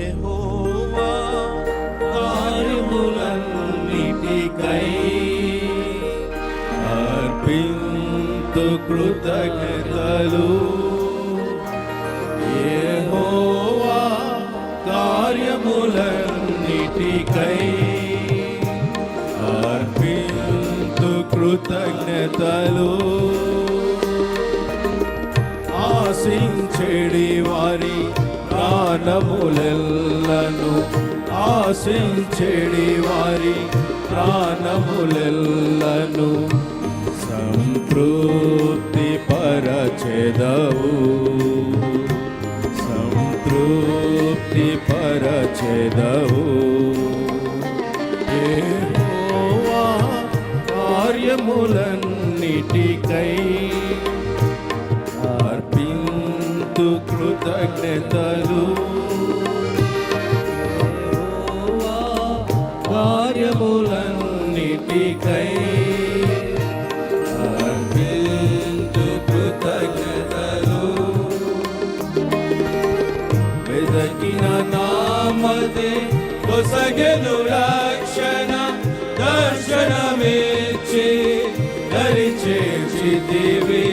యెహోవా కార్యములన్నిటికై అర్పింతు కృతజ్ఞతలు. యెహోవా కార్యములన్నిటికై అర్పింతు కృతజ్ఞతలు. ప్రాణములెల్లను ఆశించెడి వారి ప్రాణములెల్లను సంతృప్తి పరచెదవు. సంతృప్తి పరచెదవు. కార్యములన్నిటికై అర్పింతు కృతజ్ఞతలు. కార్యములన్నిటికై అర్పింతు కృతజ్ఞతలు వెదకిన నామదే కొసగెను రక్షణ దర్శనమిచ్చి దరి చేర్చితివి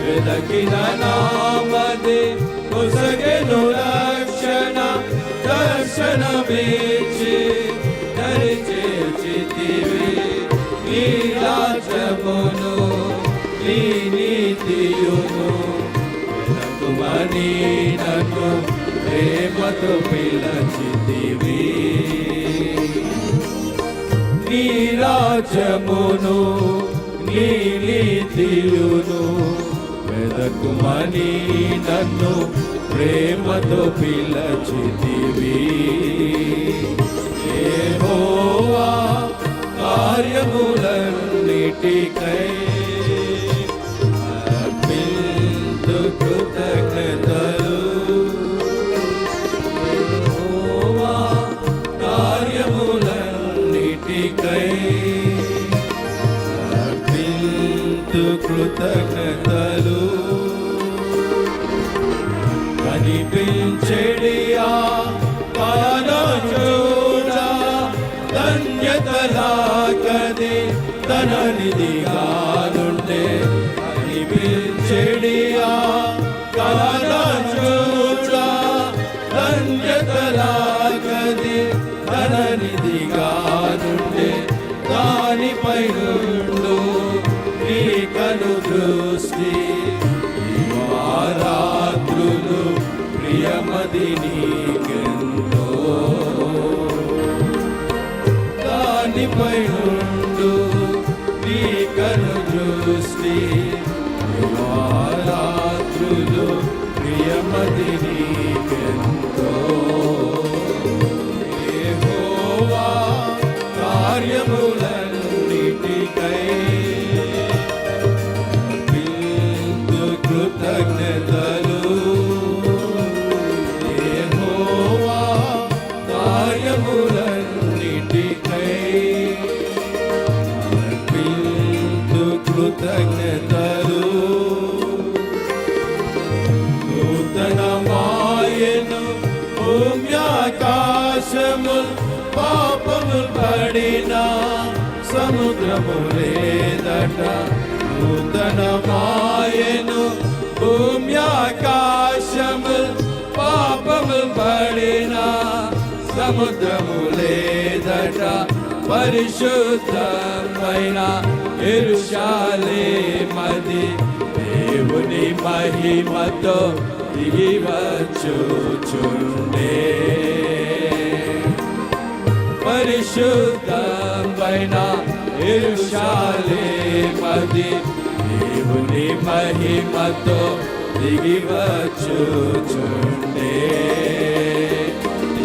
వెదకిన నామదే కొసగెను రక్షణ దర్శనమిచ్చి నీ నీతియును వెనకుమని నన్ను ప్రేమతో పిలచితివి. నీ రాజ్యమును నీ నీతియును వెదకుమని నన్ను ప్రేమతో పిలచితివి. యెహోవా కార్యములన్నిటికై కనిపించెడియా పానచూడ ధన్యతలాకది తన నిధిగానుండే కనిపించెడియా కానచూడ ధన్యతలాకది తన నిధిగానుండే దానిపై నీకెంతో దానిపై నుండు నీ కను దృష్టి ప్రియమది నీకెంతో సముద్రము లేదట నూతనమాయను భూమ్యాకాశము పాపము పడిన సముద్రము లేదట పరిశుద్ధమైన ఎరుషాలే మది దేవుని మహిమతో దిగి వచ్చుచుండే పరిశుద్ధమైన ఎరుషాలే దేవుని మహిమతో దిగి వచ్చుచుండే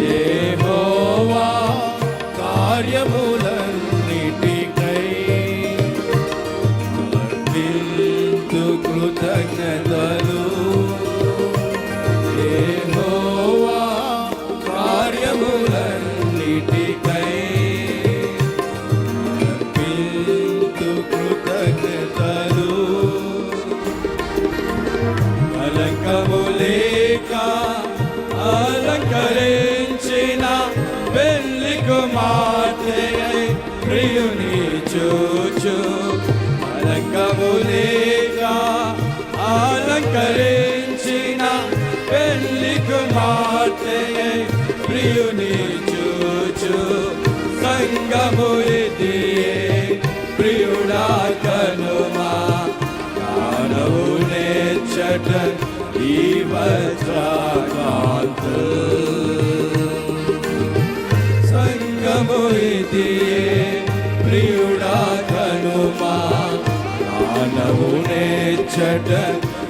యెహోవా కార్యములన్నిటికై కృతజ్ఞత అలంకరించిన పెళ్ళి కుమార్తె ప్రియుని చూచు. సంగము ఇది ప్రియుడా కనుమా కానవు నేర్చట ఈ వజ్రాకాంత. సంగము ఇది ప్రియుడా కనుమా కానవు నేర్చట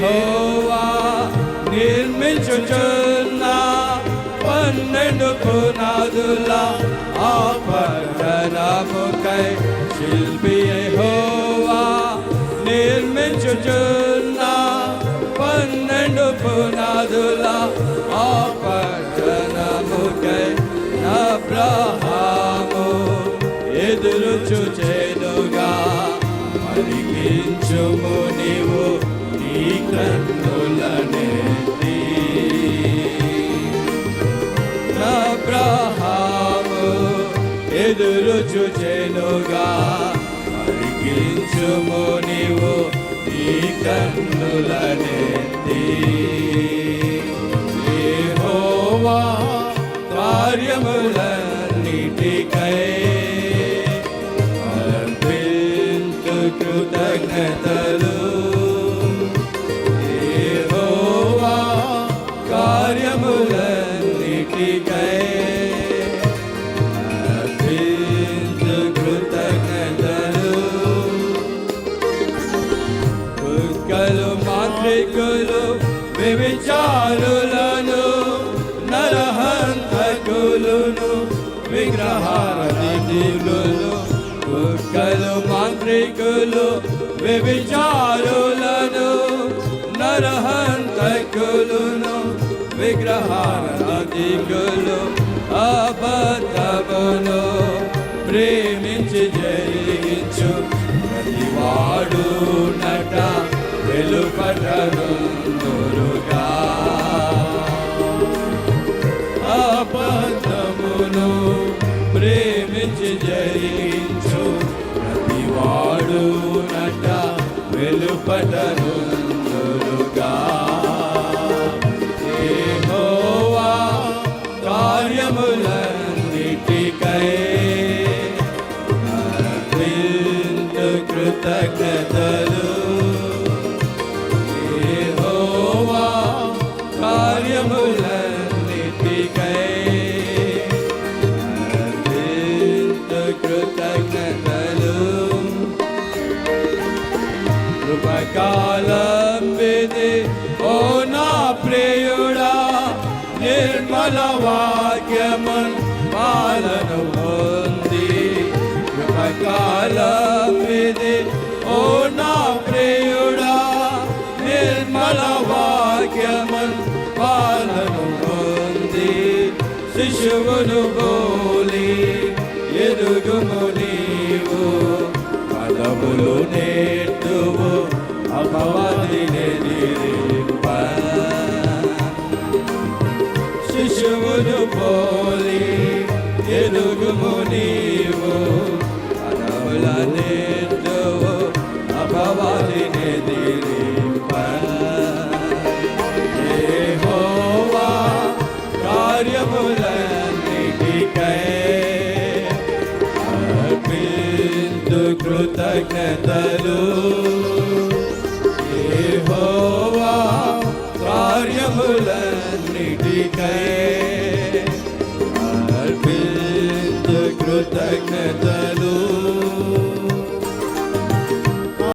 యహోవా నిర్మించుచున్న పన్నెండు పునాదుల ఆ పట్టణముకై శిల్పి యహోవా నిర్మించుచున్న పన్నెండు పునాదుల ఆ పట్టణముకై అబ్రహాము ఎదురు చూచేనుగా మరిగించుము ఎదురు చూచేనుగా అడిగించుము నీవు నీ కన్నులనేది యెహోవా కార్యములన్నిటికై అర్పించు కృతజ్ఞతలు. కుక్కలు మాంత్రికులు విచారులను నరహంతకులను విగ్రహారధికులు కుక్కలు మాంత్రికులు విచారులను నరహంతకులను విగ్రహారధికులు అబద్ధమును ప్రే వెలుపటనుగా అబద్ధమును ప్రేమించి జరిగించు ప్రతివాడు నట వెలుపటనుగా యెహోవా కార్యములన్నిటికై అర్పింతు కృతజ్ఞతలు కాలం విధి ఓ నా ప్రియుడా నిర్మల వాక్యమన్ పాలన పొంది. కాలం విధి ఓ నా ప్రియుడా నిర్మల వాక్యమన్ పాలన పొంది. శిశువును బోలి కృతజ్ఞతలు. ఏహోవా కార్యములన్నిటికై